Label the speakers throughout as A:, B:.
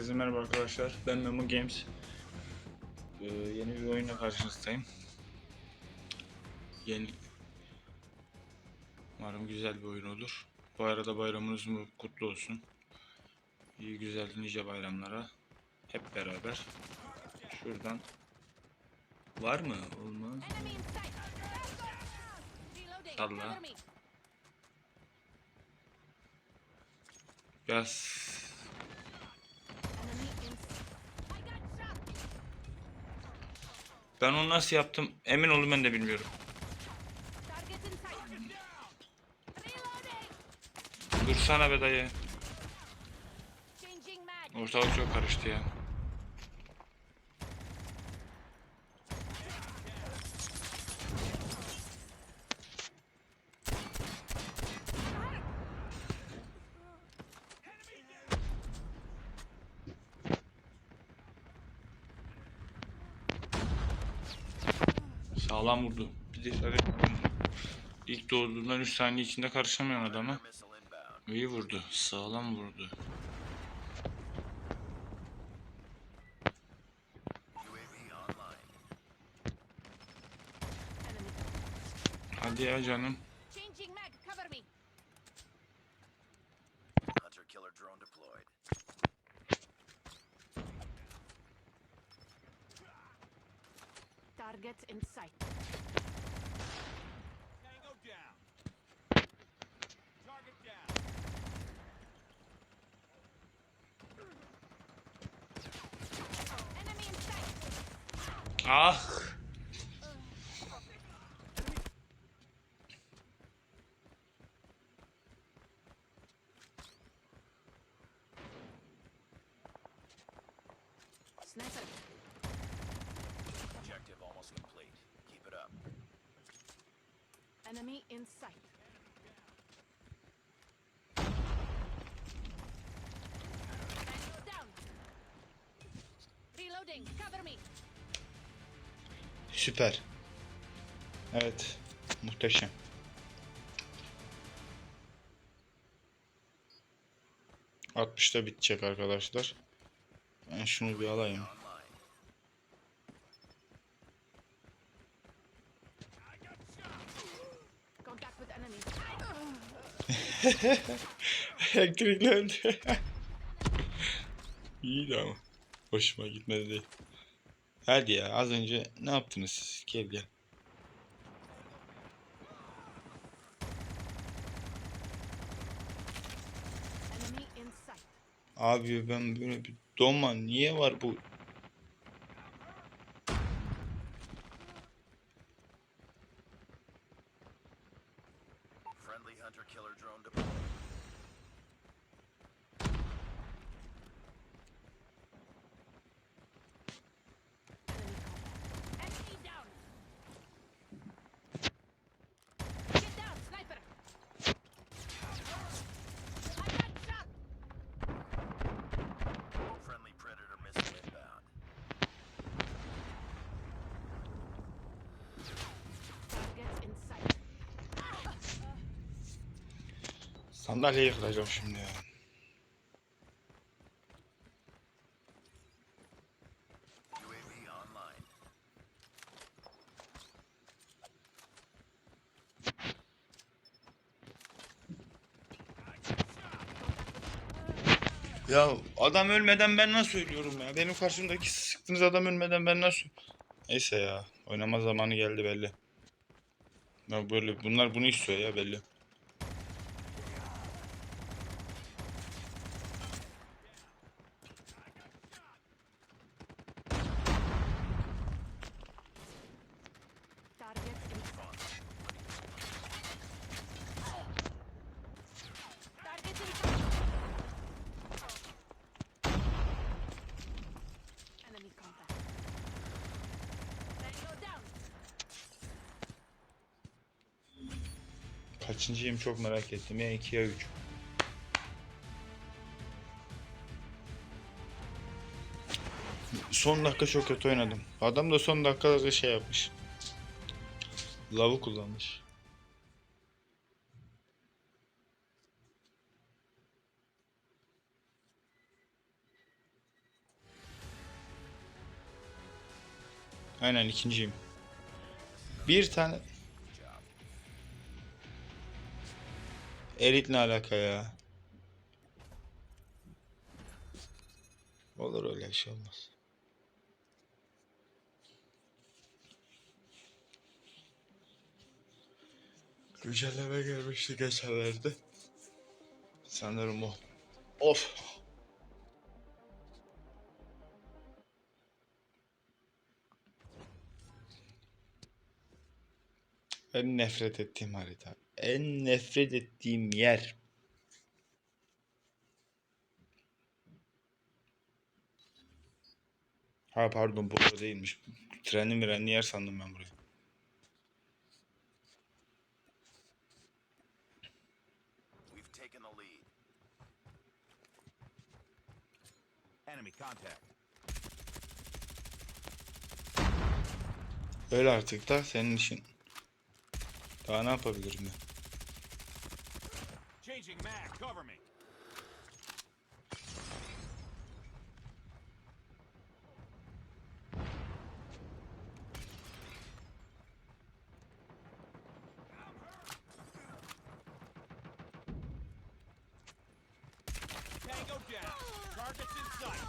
A: Herkese merhaba arkadaşlar. Ben Memo Games. Ee, yeni bir oyunla karşınızdayım. Yeni Umarım güzel bir oyun olur. Bu arada bayramınız mı kutlu olsun. İyi güzel nice bayramlara. Hep beraber. Şuradan Var mı? Olmaz. Allah. Biraz ben onu nasıl yaptım emin olun ben de bilmiyorum. Dursana be dayı. Ortalık çok karıştı ya. Sağlam vurdu. Bir de tabii ilk doğduğundan 3 saniye içinde karışamayan adama iyi vurdu. Sağlam vurdu. Hadi ya canım.
B: Changing mag. Cover me.
C: Hunter killer drone deployed.
B: Target in sight.
C: Tango down. Target down.
B: Enemy in sight.
A: Süper. Evet. Muhteşem. da bitecek arkadaşlar. Ben şunu bir alayım. Elektriklendi. İyiydi ama. Hoşuma gitmedi değil. Hadi ya az önce ne yaptınız siz? Gel gel. Abi ben böyle bir donma niye var bu?
C: Friendly hunter killer drone deployed.
A: Sandalyeyi kıracağım şimdi ya. Ya adam ölmeden ben nasıl ölüyorum ya? Benim karşımdaki sıktığınız adam ölmeden ben nasıl... Neyse ya. Oynama zamanı geldi belli. Ya böyle bunlar bunu istiyor ya belli. Kaçıncıyım çok merak ettim. Ya 2 ya 3. Son dakika çok kötü oynadım. Adam da son dakikalarda şey yapmış. Lavı kullanmış. Aynen ikinciyim. Bir tane Elit ne alaka ya? Olur öyle şey olmaz. Güncelleme gelmişti geçenlerde. Sanırım o. Of. En nefret ettiğim harita. En nefret ettiğim yer. Ha pardon burada değilmiş. Trenli mirenli yer sandım ben burayı.
C: We've taken the lead.
D: Enemy contact.
A: Öyle artık da senin işin. Daha ne yapabilirim ben?
D: Mag. Cover me. Tango down. Targets in sight.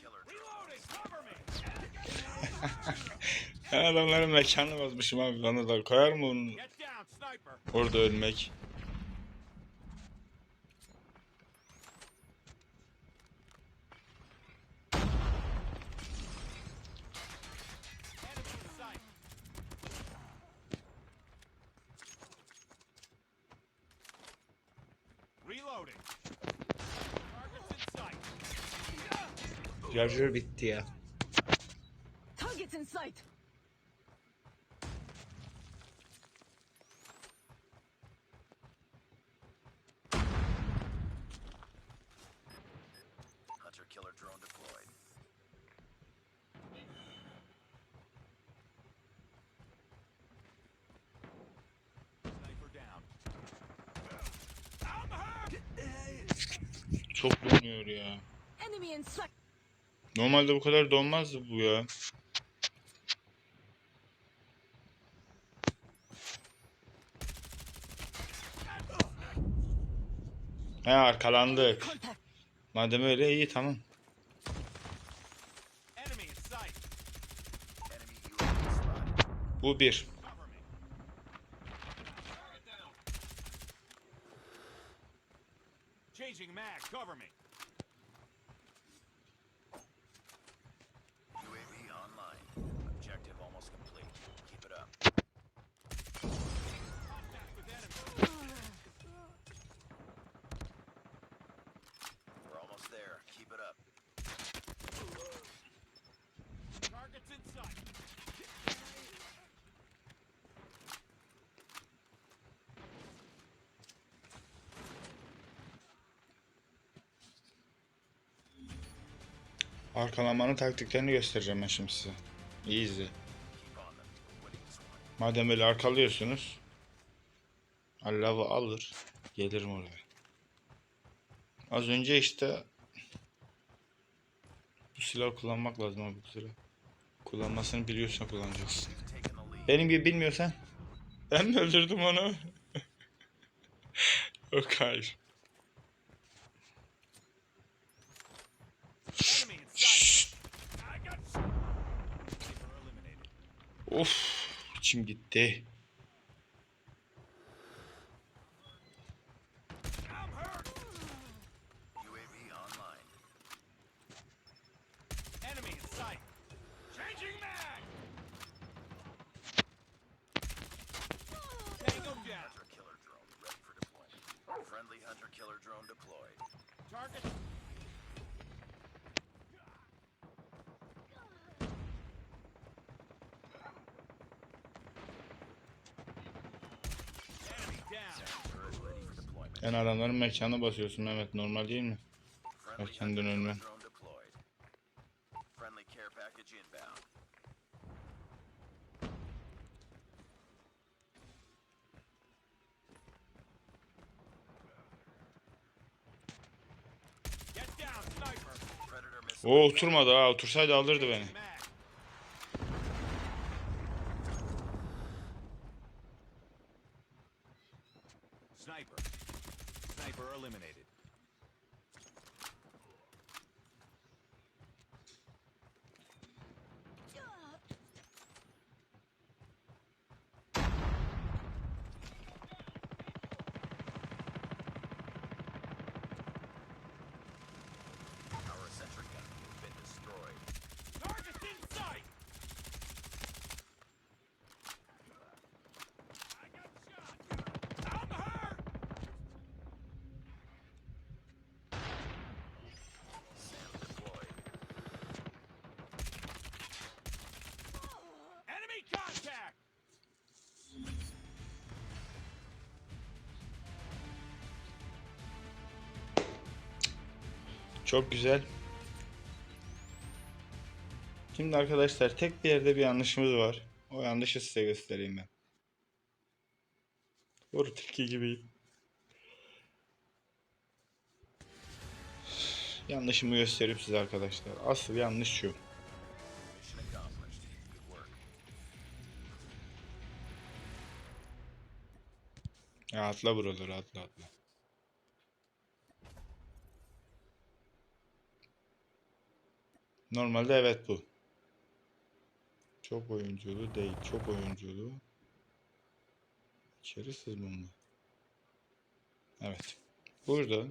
C: Killer drone.
D: Reloading. Cover me.
A: Ben adamların mekanını bozmuşum abi. Bana da koyar mı onu
D: Get down, sniper.
A: orada ölmek? Charger bitti ya.
B: Targets in sight.
C: Hunter killer drone deployed.
D: Sniper down.
A: Çok donuyor ya. Normalde bu kadar donmazdı bu ya. He arkalandık. Madem öyle iyi tamam. Bu bir. Arkalanmanın taktiklerini göstereceğim ben şimdi size. İyi izle. Madem öyle arkalıyorsunuz. Allah'ı alır. Gelirim oraya. Az önce işte bu silahı kullanmak lazım abi bu silah. Kullanmasını biliyorsan kullanacaksın. Benim gibi bilmiyorsan ben mi öldürdüm onu? Yok hayır. Of içim gitti.
D: I'm hurt.
C: UAV online.
D: Enemy in sight. Changing mag. Tango down.
C: Hunter killer drone ready for deployment. Friendly hunter killer drone deployed.
D: Target.
A: En adamların mekanına basıyorsun Mehmet normal değil mi? Erkenden ölmen. O oturmadı ha otursaydı alırdı beni. Çok güzel. Şimdi arkadaşlar tek bir yerde bir yanlışımız var. O yanlışı size göstereyim ben. Doğru tilki gibiyim. Yanlışımı göstereyim size arkadaşlar. Asıl yanlış şu. Ya atla buraları atla atla. Normalde evet bu. Çok oyunculu değil. Çok oyunculu. İçeri sızma mı? Evet. Burada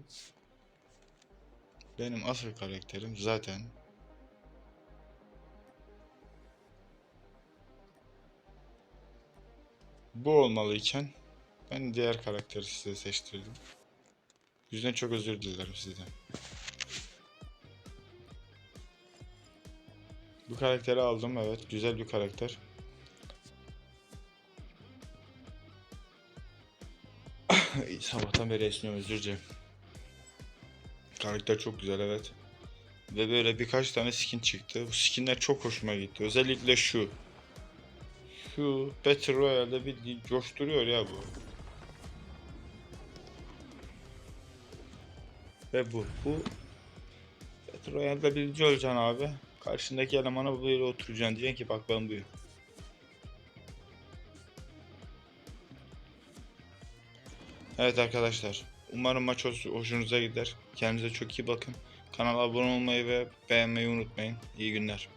A: benim asıl karakterim zaten bu olmalıyken ben diğer karakteri size seçtirdim. Yüzden çok özür dilerim sizden. Bu karakteri aldım evet güzel bir karakter. Sabahtan beri esniyorum özür dilerim. Karakter çok güzel evet. Ve böyle birkaç tane skin çıktı. Bu skinler çok hoşuma gitti. Özellikle şu. Şu Battle Royale'de bir coşturuyor ya bu. Ve bu. Bu Battle Royale'de birinci olacaksın abi. Karşındaki elemana böyle oturacaksın. Diyeceksin ki bak ben buyum. Evet arkadaşlar. Umarım maç hoş- hoşunuza gider. Kendinize çok iyi bakın. Kanala abone olmayı ve beğenmeyi unutmayın. İyi günler.